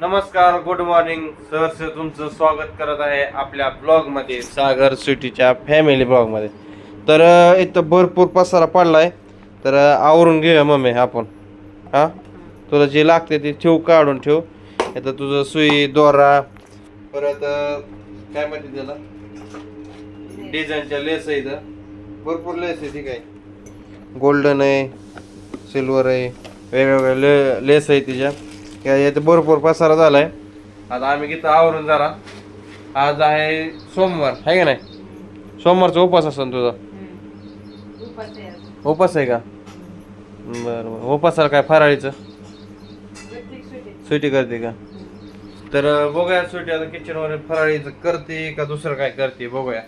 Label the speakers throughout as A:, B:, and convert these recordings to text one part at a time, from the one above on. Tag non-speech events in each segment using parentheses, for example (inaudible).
A: नमस्कार good morning सहर्ष तुमचं स्वागत करत आहे आपल्या ब्लॉगमध्ये सागर सिटीच्या फॅमिली ब्लॉगमध्ये तर इथं भरपूर पसारा पडला आहे तर आवरून घेऊया मम्मी आपण. हां? तुला जे लागते ते ठेव काढून ठेव. इथं तुझं सुई दोरा परत काय म्हणते त्याला? डिझाईनच्या लेस आहे इथं. भरपूर लेस आहे ठीक आहे गोल्डन आहे सिल्वर आहे वेगवेगळ्या ले लेस आहे तिच्या. या यात भरपूर पसारा झालाय. आता आम्ही किती आवरून जरा. आज आहे सोमवार आहे का नाही? सोमवारचा उपास असेल तुझा. उपास आहे का? बरं बरं. उपासाला काय फराळीचं? सुटी करते का? तर बघूया सुटी आता किचनवर फराळीचं करते का दुसरं काय करते बघूया.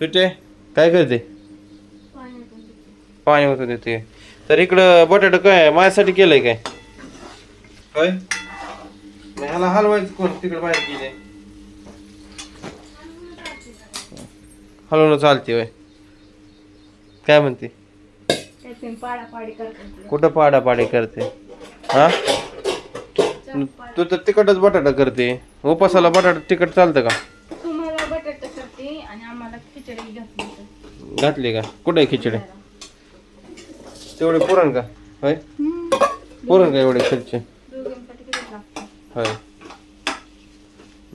A: सुटे काय करते? पाणी होतं देते. तर इकडं बटाटा काय आहे? माझ्यासाठी केलंय काय? काय? ह्याला हलवायचं कोण? तिकडे बाहेर गेले. हलवणं चालते वय काय म्हणते? कुठं पाडापाडी करते? हा? तू तर तिकटच बटाटा करते. उपासाला बटाटा तिकट चालतं का?
B: तुम्हाला बटाटा करते आणि आम्हाला खिचडी घातली
A: घातली का? कुठे खिचडी? तेवढे पुरण का? होय? पुरण का एवढे खर्च? होय.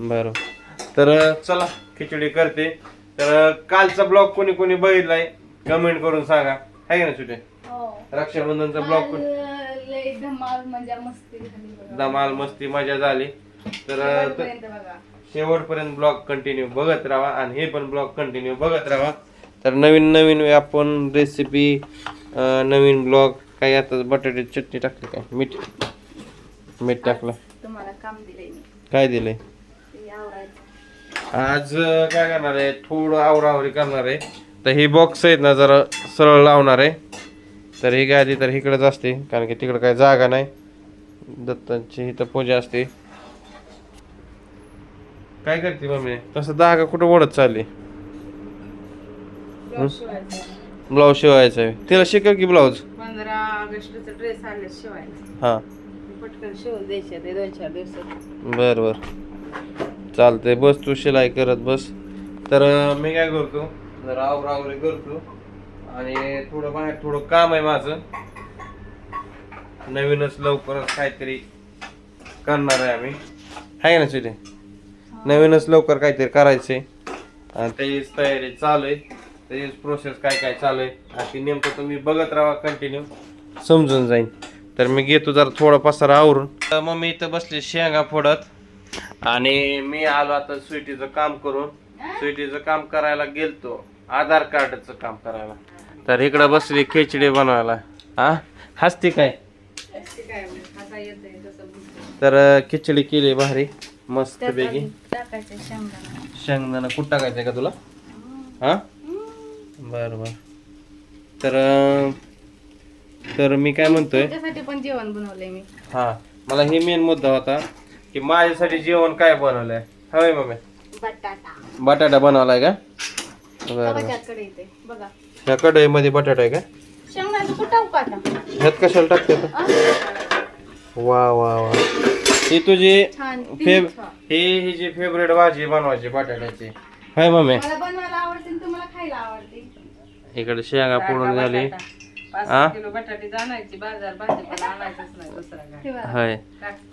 A: बरं. तर चला खिचडी करते. तर कालचा ब्लॉग कोणी कोणी बघितलाय कमेंट करून सांगा. आहे ना
B: हो.
A: रक्षाबंधनचा ब्लॉग
B: धमाल मस्ती झाली बघा.
A: धमाल मस्ती मजा झाली. तर
B: शेवटपर्यंत बघा.
A: शेवटपर्यंत ब्लॉग कंटिन्यू बघत राहा आणि हे पण ब्लॉग कंटिन्यू बघत राहा. तर नवीन नवीन आपण रेसिपी नवीन ब्लॉग काय आता बटाट्याची चटणी टाकली काय? मीठ मीठ टाकलं.
B: तुम्हाला काम दिलंय मी.
A: काय दिलंय?
B: ते आवरायचं
A: आज अं, काय करणार आहे? थोडं आवरावरी करणार आहे. तर ही बॉक्स आहेत ना जरा सरळ लावणार आहे. तर ही गादी तर इकडेच असते कारण की तिकडे काही जागा नाही. दत्तांची इथं पूजा असते. काय करते मम्मी? तसं जागा कुठं ओढत चालली?
B: ब्लाऊज शिवायचं.
A: ब्लाऊज शिवायचा आहे. तिला शिकव की ब्लाऊज?
B: पंधरा ऑगस्टचा ड्रेस आले शिवायला.
A: हां.
B: पटकन शिवून द्यायचे ते दोन चार दिवसात.
A: बर बर. चालतंय. बस तू शिलाई करत बस. तर अं, मी काय करतो जरा आवरावरी करतो आणि थोडं बाहेर थोडं काम आहे माझं. नवीनच लवकरच काहीतरी करणार आहे आम्ही. आहे ना चिटे नवीनच लवकर काहीतरी करायचंय. आणि त्याचीच तयारी चालू आहे. त्याचीच प्रोसेस काय काय चालू आहे. आणि नेमकं तुम्ही बघत राहा कंटिन्यू समजून जाईन. तर मी घेतो जरा थोडं पसारा आवरून. तर मग मी इथं बसले शेंगा फोडत. आणि मी आलो आता स्वीटीचं काम करून. स्वीटीचं काम करायला गेलतो. आधार कार्डचं काम करायला. तर इकडं बसली खिचडी बनवायला. हा हसती काय?
B: काय खाता येतंय तसं बुजतं.
A: तर खिचडी केली भारी. मस्त
B: टाकायचं शेंगदाणा.
A: कुठं टाकायचंय का तुला? हा? बर बर. तर तर मी काय म्हणतोय?
B: पण जेवण बनवलंय मी.
A: हा मला हे मेन मुद्दा होता की माझ्यासाठी जेवण काय बनवलंय? हवंय मम्मी.
B: बटाटा.
A: बटाटा बनवलाय का? बरं.
B: त्याकडे येते बघा.
A: ह्या कढईमध्ये बटाटा आहे का?
B: शेंगदाणा कुठं का आता
A: ह्यात कशाला टाकते आता? वा वा वा. ही तुझी
B: छान
A: फेव
B: तीन छान.
A: ही ही जी फेवरेट भाजी बनवायची बटाट्याची. Hi mummy.
B: मला बनवायला आवडते आणि तुम्हाला खायला आवडते.
A: इकडे शेंगा फोडून झाली. हा?
C: किलो बटाटे आणायची बाजार भाजीपाला आणायचंच नाही दुसरा काय.
B: बघा.
A: होय.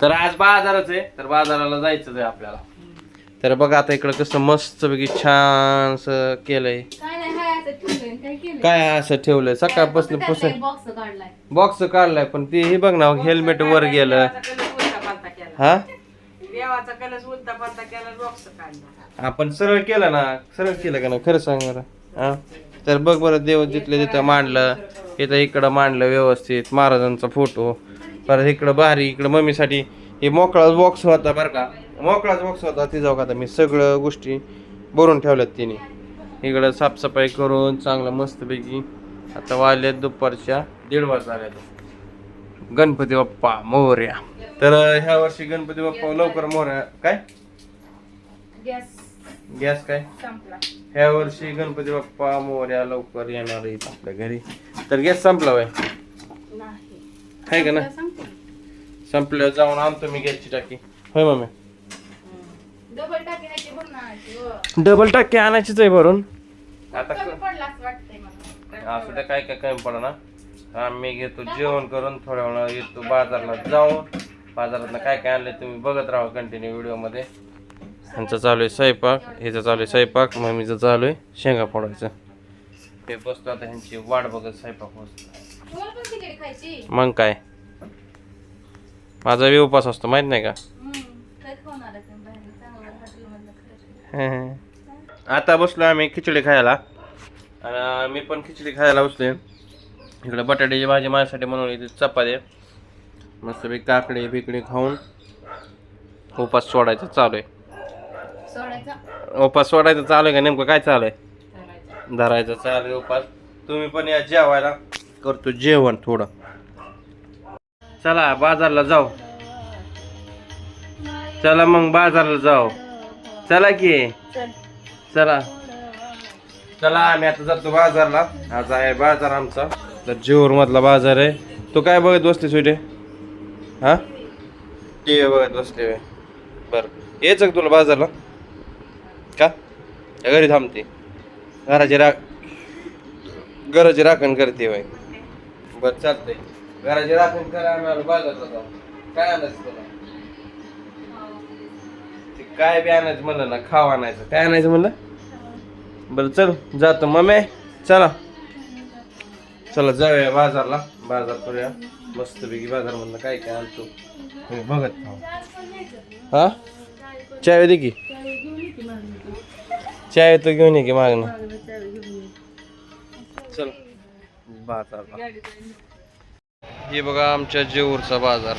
A: तर आज बाजारच आहे तर बाजाराला जायचंच आहे आपल्याला. तर बघा आता इकडं कसं मस्त पैकी छान केलंय.
B: काय नाही हाय असं ठेवलंय आणि काय केलंय?
A: काय असं ठेवलंय? सकाळपासून पुसून
B: बॉक्स काढलाय.
A: बॉक्स काढलाय पण ते हे बघ ना हेल्मेट वर गेलं.
C: देवाचा कलश उलटा पालता केला.
A: हा?
C: देवाचा कलश उलटा पालता केला बॉक्स काढला.
A: आपण सरळ केलं ना? सरळ केलं का ना खरं सांग बरं हा? तर बघ बरं देव जिथले तिथं मांडलं इथं इकडं मांडलं व्यवस्थित महाराजांचा फोटो परत इकडं भारी इकडं मम्मीसाठी. हे मोकळाच बॉक्स होता बरं का. मोकळाच बॉक्स होता ती जाऊ का मी सगळं गोष्टी भरून ठेवल्यात तिने. इकडं साफसफाई करून चांगलं मस्तपैकी आता वाजल्यात दुपारच्या दीड वाजता आल्या गणपती बाप्पा मोर्या. तर ह्या वर्षी गणपती बाप्पा लवकर मोर्या. काय?
B: गॅस
A: काय?
B: संपला.
A: ह्या वर्षी गणपती बाप्पा मोर्या लवकर येणार आहेत आपल्या घरी. तर गॅस संपला वय
B: नाही.
A: आहे का ना? संपल्यावर जाऊन आणतो मी गॅसची टाकी. होय मम्मी
B: डबल टाकी.
A: डबल टाकी आणायचीच आहे भरून. आता
B: कमी असं वाटतंय मला.
A: असं ते काय काय कमी पडा ना. आम्ही घेतो जेवण करून थोड्या वेळा येतो बाजारला जाऊन. बाजारात काय काय आणले तुम्ही बघत राहा कंटिन्यू व्हिडिओमध्ये ह्यांचं चालू आहे स्वयंपाक. ह्याचं चालू आहे स्वयंपाक. मम्मीचं चालू आहे शेंगा फोडायचं. ते बसतो आता ह्यांची वाट बघत स्वयंपाक बसतो. मग काय? माझा बी उपास असतो माहीत नाही का? आता बसलो आम्ही खिचडी खायला. आणि मी पण खिचडी खायला बसलोय. इकडे बटाट्याची भाजी माझ्यासाठी बनवली ती चपाती. मस्त काकडी बिकडी खाऊन उपास सोडायचं चालू आहे. उपास सोडायचं चालू आहे का? नेमकं काय चालू आहे? धरायचं. चालू आहे उपास. तुम्ही पण या जेवायला. करतो जेवण थोडं. चला बाजारला जाऊ. चला मग बाजारला जाऊ. चला की.
B: चल.
A: चला. आम्ही आता जातो बाजारला. आज आहे बाजार आमचा. तर जेऊर मधला बाजार आहे. तू काय बघत बसते सुटे हा? टी व्ही बघत बसले होय. बरं. यायचं का तुला बाजारला. का? घरी थांबते. घराची राख घराची राखण करते बाई. बरं चालतंय. घराची राखण करा आम्ही जाऊ काय आणायचं तुला? ते काय बी आणायचं म्हणलं ना खाव आणायचं. काय आणायचं म्हणलं? बरं चल जातो. मम्मी चला. चला जाऊया बाजारला. बाजार करूया. मस्तपैकी बाजार म्हणलं काय काय आणतो. बघत हा? चाय दे की. चाय तो घेऊन ये की मागणं चल. बाजारला हे बघा आमच्या जेऊरचा बाजार.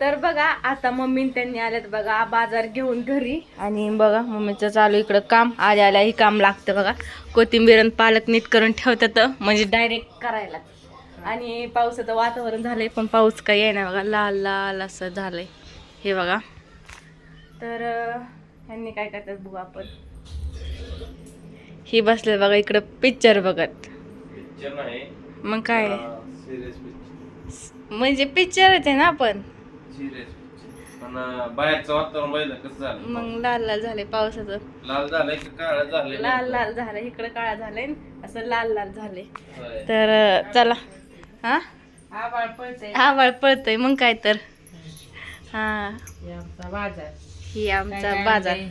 B: तर बघा आता मम्मी त्यांनी आल्यात बघा बाजार घेऊन घरी. आणि बघा मम्मीचं चालू इकडं काम. आल्या आल्या ही काम लागतं बघा. कोथिंबीर आणि पालक नीट करून ठेवतात म्हणजे डायरेक्ट करायला. आणि पावसाचं वातावरण झालंय पण पाऊस काही आहे ना बघा. लाल लाल असं झालंय. हे बघा. तर ह्यांनी काय करतात बघू आपण. ही बसले बघा इकडं पिक्चर बघत.
A: पिक्चर नाही.
B: मग काय?
A: पिक्चर
B: म्हणजे पिक्चरच आहे ना आपण?
A: सिरियस पण अं, बाहेरचं वातावरण बघितलं कसं झालं?
B: मग लाल लाल झाले पावसाचं.
A: लाल झालंय की काळं झालंय
B: लाल लाल झालं इकडं काळा झालंय न असं लाल लाल
A: होय.
B: तर चला. हा?
C: आबाळ पळतंय
B: आवाळ पळतय मग काय तर. हा.
C: हे आमचा बाजार.
B: ही आमचा
C: काय
B: बाजार.
C: आणलंय?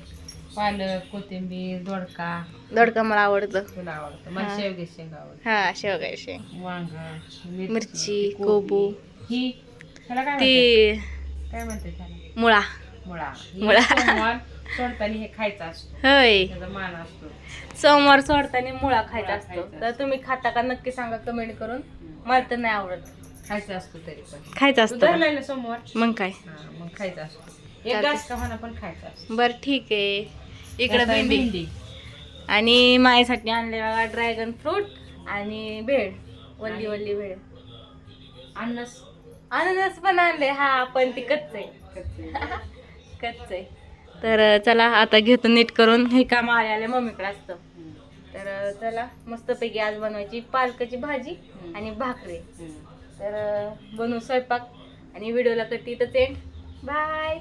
C: पालक कोथिंबीर दोडका.
B: दोडका मला आवडतं.
C: तुला आवडतं. मला
B: हा.
C: शेवगे शेंग आवडतं
B: हा
C: वांग
B: मिरची कोबू.
C: ही? त्याला काय
B: ती?
C: काय म्हणते त्याला?
B: मुळा.
C: मुळा. ही
B: मुळा.
C: सोमवार सोडताना हे खायचं असतो.
B: होय.
C: त्याचा मान असतो.
B: सोमवार सोडताना मुळा खायचा
C: मुळा
B: असतो.
C: खायचा
B: तर तुम्ही खाता का नक्की सांगा कमेंट करून. मला तर नाही आवडत.
C: खायचा असतो तरी पण.
B: खायचा असतो का?
C: धरलाय ना सोमवार.
B: मग काय?
C: हा मग खायचा असतो. एक
B: चालतंय.
C: घास का होणार पण खायचा असतो.
B: बर ठीक आहे. इकडं
C: त्यात आहे
B: भेंडी. आणि माझ्यासाठी आणले बघा ड्रॅगन फ्रूट आणि भेळ. वल्ली वल्ली भेळ.
C: अन्नस.
B: अननस पण आणले. हा पण ती कच्च आहे. कच्च आहे. (laughs) तर चला आता घेतो नीट करून. हे काम आले आले मम्मीकडे असतं. तर चला मस्तपैकी आज बनवायची पालकाची भाजी आणि भाकरी. तर बनवू स्वयंपाक आणि व्हिडिओला कटी तर एंड बाय